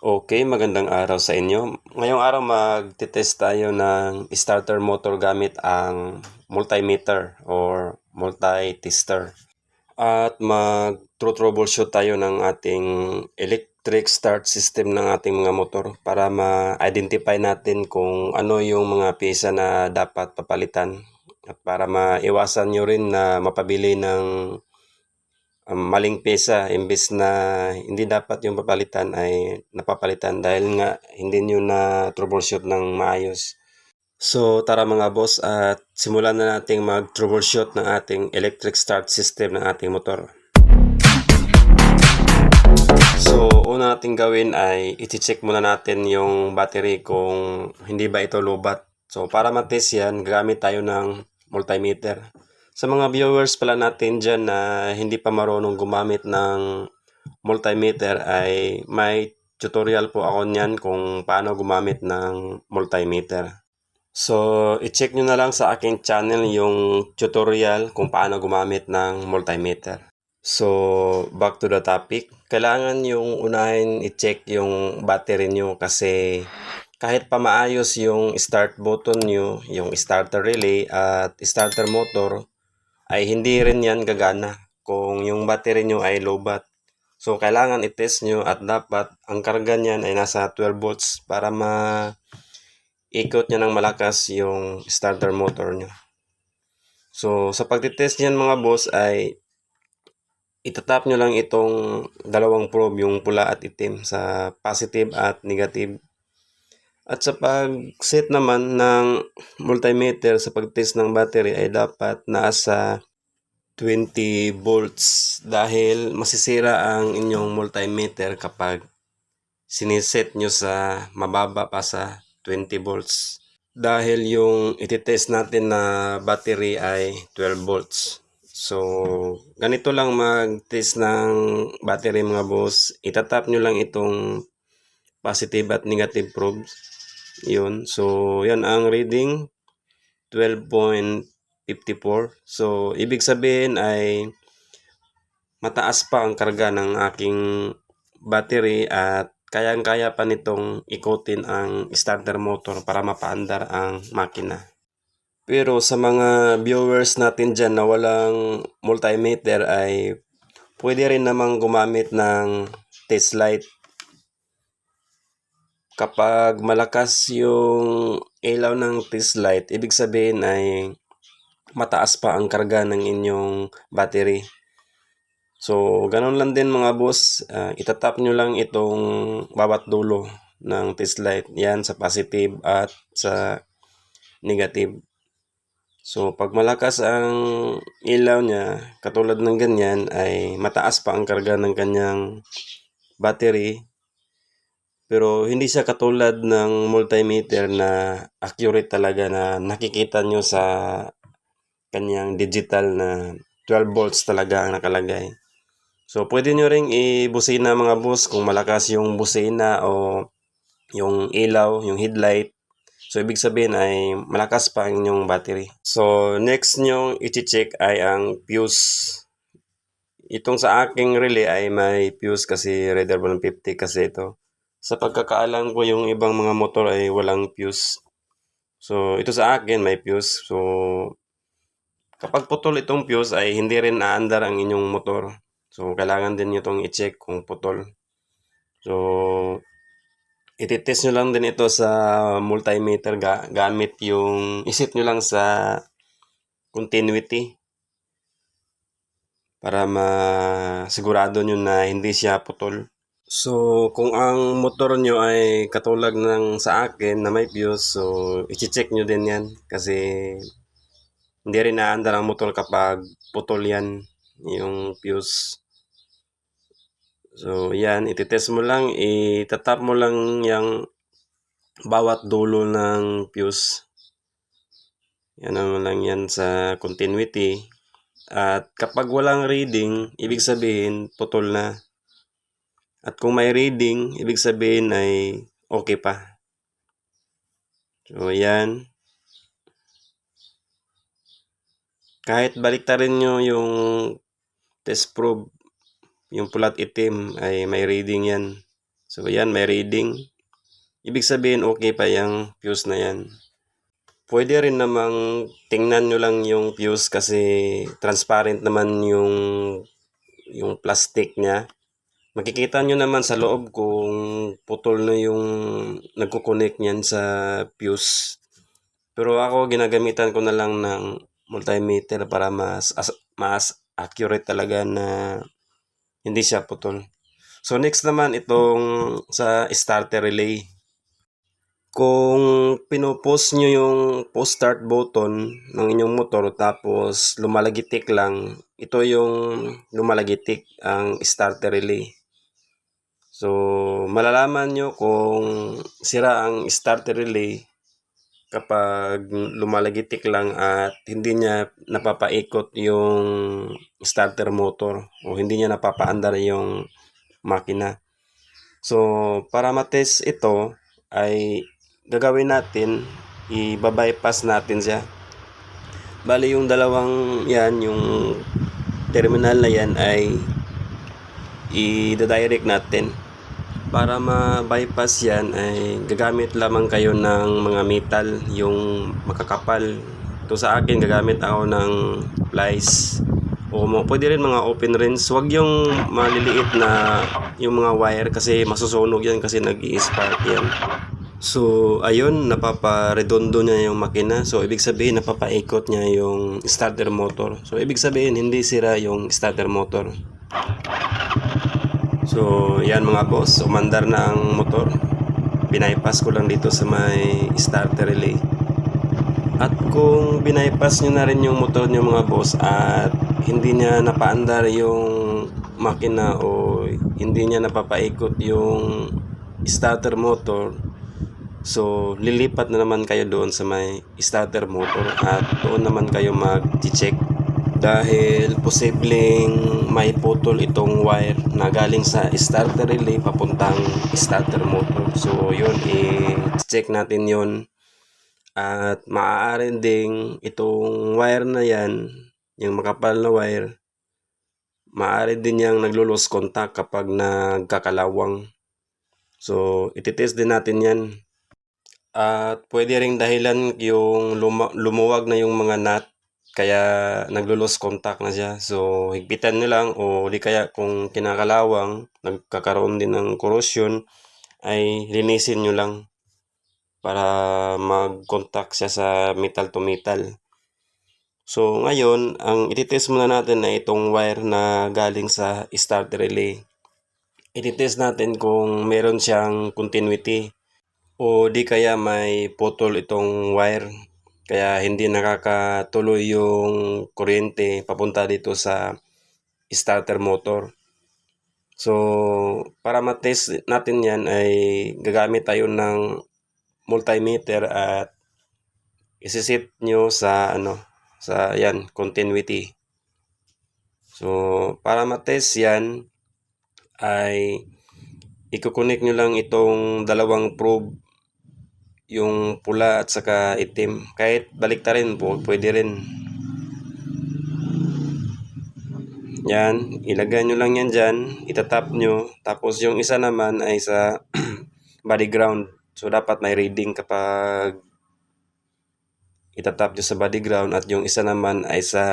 Okay, magandang araw sa inyo. Ngayong araw magte-test tayo ng starter motor gamit ang multimeter or multi-tester. At mag-troubleshoot tayo ng ating electric start system ng ating mga motor para ma-identify natin kung ano yung mga pyesa na dapat papalitan at para maiwasan nyo rin na mapabili ng um, maling pyesa imbes na hindi dapat yung papalitan ay napapalitan dahil nga hindi nyo na troubleshoot ng maayos. So tara mga boss at simulan na nating mag-troubleshoot ng ating electric start system ng ating motor. So una nating gawin ay i-check muna natin yung battery kung hindi ba ito lobat. So para matest yan, gagamit tayo ng multimeter. Sa mga viewers pala natin dyan na hindi pa marunong gumamit ng multimeter ay may tutorial po ako niyan kung paano gumamit ng multimeter. So, i-check nyo na lang sa aking channel yung tutorial kung paano gumamit ng multimeter. So, back to the topic. Kailangan yung unahin i-check yung battery nyo kasi kahit pa maayos yung start button nyo, yung starter relay at starter motor, ay hindi rin yan gagana kung yung battery nyo ay low bat. So, kailangan i-test nyo at dapat ang karga niyan ay nasa 12 volts para ma ikot niya ng malakas yung starter motor nyo. So, sa pagtitest niyan mga boss ay itatap nyo lang itong dalawang probe, yung pula at itim sa positive at negative. At sa pag-set naman ng multimeter sa pag-test ng battery ay dapat nasa 20 volts dahil masisira ang inyong multimeter kapag siniset nyo sa mababa pa sa 20 volts dahil yung ititest natin na battery ay 12 volts. So, ganito lang mag-test ng battery mga boss. Itatap nyo lang itong positive at negative probes. Yun. So, yan ang reading. 12.54. So, ibig sabihin ay mataas pa ang karga ng aking battery at kayang-kaya pa nitong ikutin ang starter motor para mapaandar ang makina. Pero sa mga viewers natin dyan na walang multimeter ay pwede rin namang gumamit ng test light. Kapag malakas yung ilaw ng test light, ibig sabihin ay mataas pa ang karga ng inyong battery. So, ganun lang din mga boss. Uh, itatap nyo lang itong bawat dulo ng test light. Yan sa positive at sa negative. So, pag malakas ang ilaw niya, katulad ng ganyan, ay mataas pa ang karga ng kanyang battery. Pero hindi siya katulad ng multimeter na accurate talaga na nakikita nyo sa kanyang digital na 12 volts talaga ang nakalagay. So, pwede nyo ring i-busina mga boss kung malakas yung busina o yung ilaw, yung headlight. So, ibig sabihin ay malakas pa ang inyong battery. So, next nyo i-check ay ang fuse. Itong sa aking relay ay may fuse kasi Raider 150 kasi ito. Sa pagkakaalam ko yung ibang mga motor ay walang fuse. So, ito sa akin may fuse. So, kapag putol itong fuse ay hindi rin naandar ang inyong motor. So, kailangan din nyo itong i-check kung putol. So, ititest nyo lang din ito sa multimeter ga gamit yung isip nyo lang sa continuity para masigurado nyo na hindi siya putol. So, kung ang motor nyo ay katulad ng sa akin na may fuse, so i-check nyo din yan kasi hindi rin naandar ang motor kapag putol yan yung fuse. So, yan, ititest mo lang, itatap mo lang yung bawat dulo ng fuse. Yan naman lang yan sa continuity. At kapag walang reading, ibig sabihin, putol na. At kung may reading, ibig sabihin ay okay pa. So, yan. kahit baliktarin nyo yung test probe, yung pulat itim ay may reading yan. So yan, may reading. Ibig sabihin okay pa yung fuse na yan. Pwede rin namang tingnan nyo lang yung fuse kasi transparent naman yung yung plastic niya. Makikita nyo naman sa loob kung putol na yung nagkukonek niyan sa fuse. Pero ako ginagamitan ko na lang ng multimeter para mas as, mas accurate talaga na hindi siya putol. So next naman itong sa starter relay. Kung pinopost nyo yung post start button ng inyong motor tapos lumalagitik lang, ito yung lumalagitik ang starter relay. So malalaman nyo kung sira ang starter relay kapag lumalagitik lang at hindi niya napapaikot yung starter motor o hindi niya napapaandar yung makina. So, para matest ito ay gagawin natin, i-bypass natin siya. Bali yung dalawang yan, yung terminal na yan ay i-direct natin. Para ma-bypass yan ay gagamit lamang kayo ng mga metal, yung makakapal. Ito sa akin gagamit ako ng plies o pwede rin mga open rinse. Huwag yung maliliit na yung mga wire kasi masusunog yan kasi nag spark yan. So, ayun, napapa-redondo niya yung makina. So, ibig sabihin, napapaikot niya yung starter motor. So, ibig sabihin, hindi sira yung starter motor. So, yan mga boss, umandar na ang motor. Binaypass ko lang dito sa may starter relay. At kung binaypass nyo na rin yung motor nyo mga boss at hindi niya napaandar yung makina o hindi niya napapaikot yung starter motor, so lilipat na naman kayo doon sa may starter motor at doon naman kayo mag-check dahil posibleng may putol itong wire na galing sa starter relay papuntang starter motor. So yun, i-check natin yun. At maaari ding itong wire na yan, yung makapal na wire, maaari din niyang naglo-lose contact kapag nagkakalawang. So, ititest din natin yan. At pwede ring dahilan yung lumuwag na yung mga nut kaya naglo-lose contact na siya. So, higpitan nyo lang o di kaya kung kinakalawang, nagkakaroon din ng corrosion, ay linisin nyo lang para mag-contact siya sa metal to metal. So, ngayon, ang ititest muna natin na itong wire na galing sa starter relay. Ititest natin kung meron siyang continuity o di kaya may putol itong wire kaya hindi nakakatuloy yung kuryente papunta dito sa starter motor. So, para matest natin yan ay gagamit tayo ng multimeter at isisit nyo sa ano sa yan continuity. So, para matest yan ay ikukunik nyo lang itong dalawang probe yung pula at saka itim. Kahit baliktarin po, pwede rin. Yan, ilagay nyo lang yan dyan, itatap nyo. Tapos yung isa naman ay sa body ground. So dapat may reading kapag itatap nyo sa body ground at yung isa naman ay sa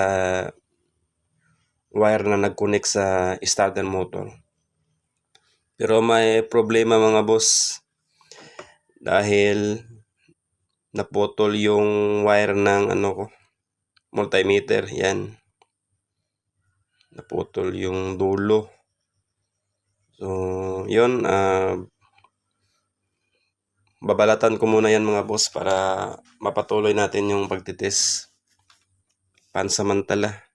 wire na nag-connect sa starter motor. Pero may problema mga boss dahil naputol yung wire ng ano ko multimeter yan. Naputol yung dulo. So yun uh, babalatan ko muna yan mga boss para mapatuloy natin yung pagtitis pansamantala.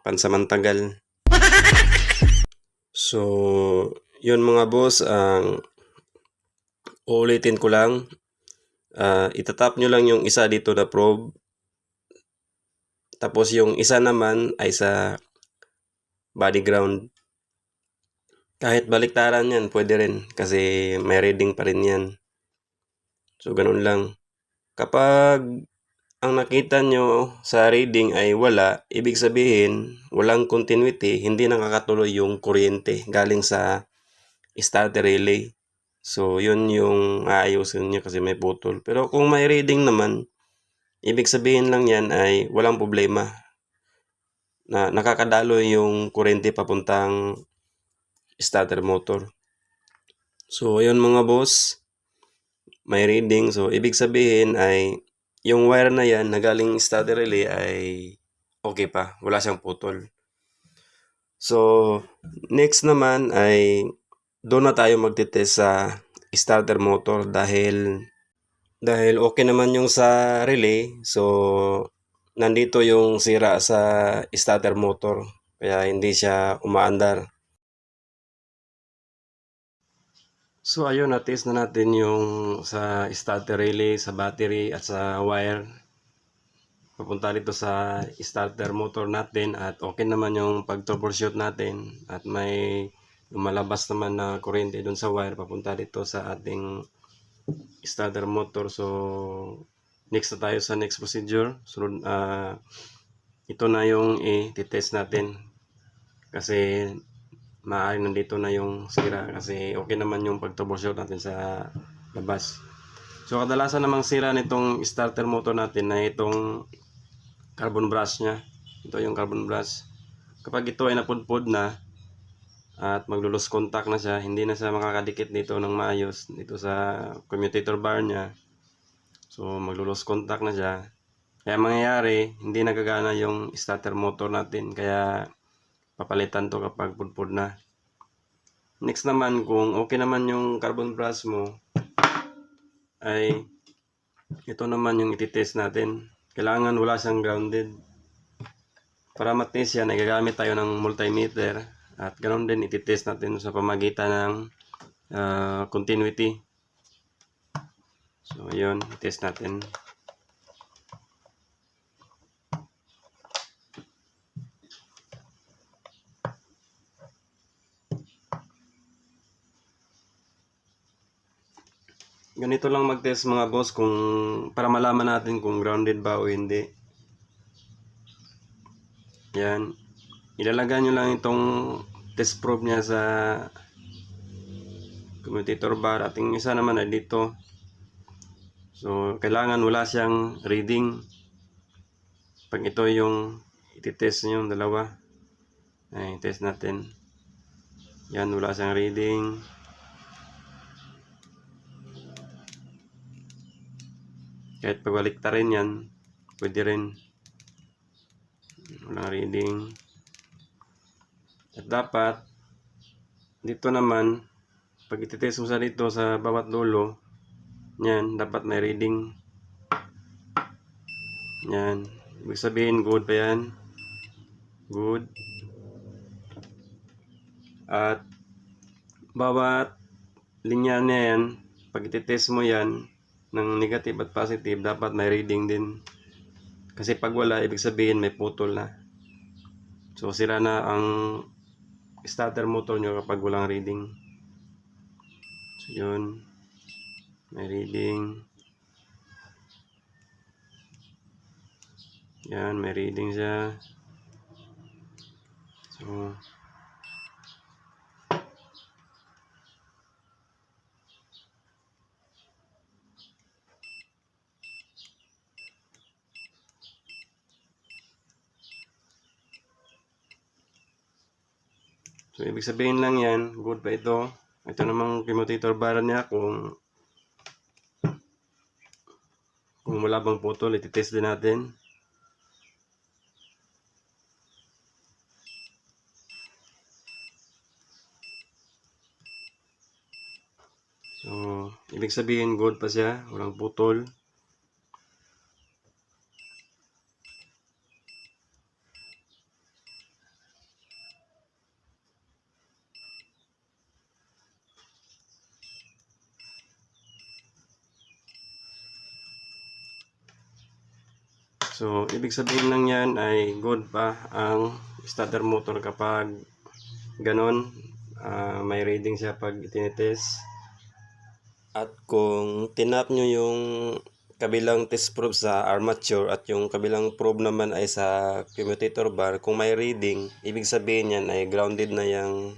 Pansamantagal. So yun mga boss ang Uulitin ko lang, uh, itatap nyo lang yung isa dito na probe. Tapos yung isa naman ay sa body ground. Kahit baliktaran yan, pwede rin. Kasi may reading pa rin yan. So, ganun lang. Kapag ang nakita nyo sa reading ay wala, ibig sabihin, walang continuity, hindi nakakatuloy yung kuryente galing sa starter relay. So, yun yung aayusin nyo kasi may putol. Pero kung may reading naman, ibig sabihin lang yan ay walang problema. Na nakakadaloy yung kuryente papuntang starter motor. So, ayun mga boss, may reading. So, ibig sabihin ay yung wire na yan na galing starter relay ay okay pa. Wala siyang putol. So, next naman ay doon na tayo magtitest sa starter motor dahil dahil okay naman yung sa relay. So, nandito yung sira sa starter motor. Kaya hindi siya umaandar. So ayun, na-test na natin yung sa starter relay, sa battery at sa wire. Papunta dito sa starter motor natin at okay naman yung pag-troubleshoot natin at may lumalabas naman na kuryente dun sa wire papunta dito sa ating starter motor. So next na tayo sa next procedure. Sunod, ah, ito na yung i-test natin kasi maaari nandito na yung sira kasi okay naman yung pag-troubleshoot natin sa labas. So kadalasan namang sira nitong starter motor natin na itong carbon brush niya. Ito yung carbon brush. Kapag ito ay napudpod na at maglulos contact na siya, hindi na siya makakadikit dito ng maayos dito sa commutator bar niya. So maglulos contact na siya. Kaya mangyayari, hindi nagagana yung starter motor natin. Kaya papalitan to kapag pudpod na. Next naman, kung okay naman yung carbon brush mo, ay ito naman yung ititest natin. Kailangan wala siyang grounded. Para matest yan, ay gagamit tayo ng multimeter at ganoon din ititest natin sa pamagitan ng ah, continuity. So, yun, test natin. Ganito lang mag-test mga boss kung para malaman natin kung grounded ba o hindi. Yan. Ilalagay nyo lang itong test probe niya sa commutator bar at yung isa naman ay dito. So, kailangan wala siyang reading. Pag ito yung ititest nyo yung dalawa. Ay, test natin. Yan, wala siyang reading. Kahit pagbalik ta rin yan, pwede rin. Walang reading. At dapat, dito naman, pag ititest mo sa dito sa bawat dulo, yan, dapat may reading. Yan. Ibig sabihin, good pa yan. Good. At, bawat linya niya yan, pag ititest mo yan, ng negative at positive, dapat may reading din. Kasi pag wala, ibig sabihin may putol na. So, sira na ang starter motor nyo kapag walang reading. So, yun. May reading. Yan, may reading siya. So, So, ibig sabihin lang yan, good pa ito. Ito namang commutator bar niya kung kung wala bang putol, ititest din natin. So, ibig sabihin good pa siya, walang putol. So, ibig sabihin lang yan ay good pa ang starter motor kapag ganon, ah, may reading siya pag itinitest. At kung tinap nyo yung kabilang test probe sa armature at yung kabilang probe naman ay sa commutator bar. Kung may reading, ibig sabihin yan ay grounded na yung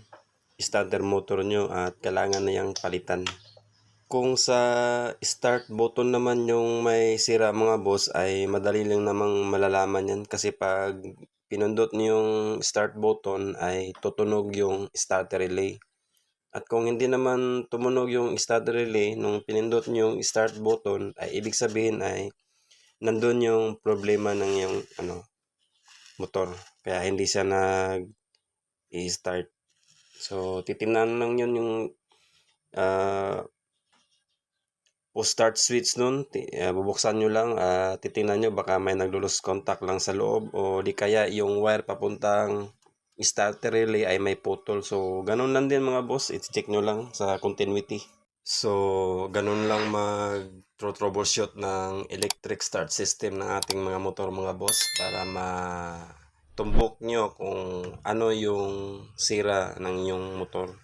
starter motor nyo at kailangan na yung palitan. Kung sa start button naman yung may sira mga boss ay madali lang namang malalaman yan kasi pag pinundot niyo yung start button ay tutunog yung starter relay. At kung hindi naman tumunog yung starter relay nung pinindot niyo yung start button ay ibig sabihin ay nandun yung problema ng yung ano motor. Kaya hindi siya nag i-start. So titingnan lang yun yung ah push start switch nun, ah, bubuksan nyo lang, ah, titingnan nyo baka may naglulos contact lang sa loob o di kaya yung wire papuntang starter relay ay may putol. So, ganun lang din mga boss, i-check nyo lang sa continuity. So, ganun lang mag troubleshoot ng electric start system ng ating mga motor mga boss para ma tumbok nyo kung ano yung sira ng yung motor.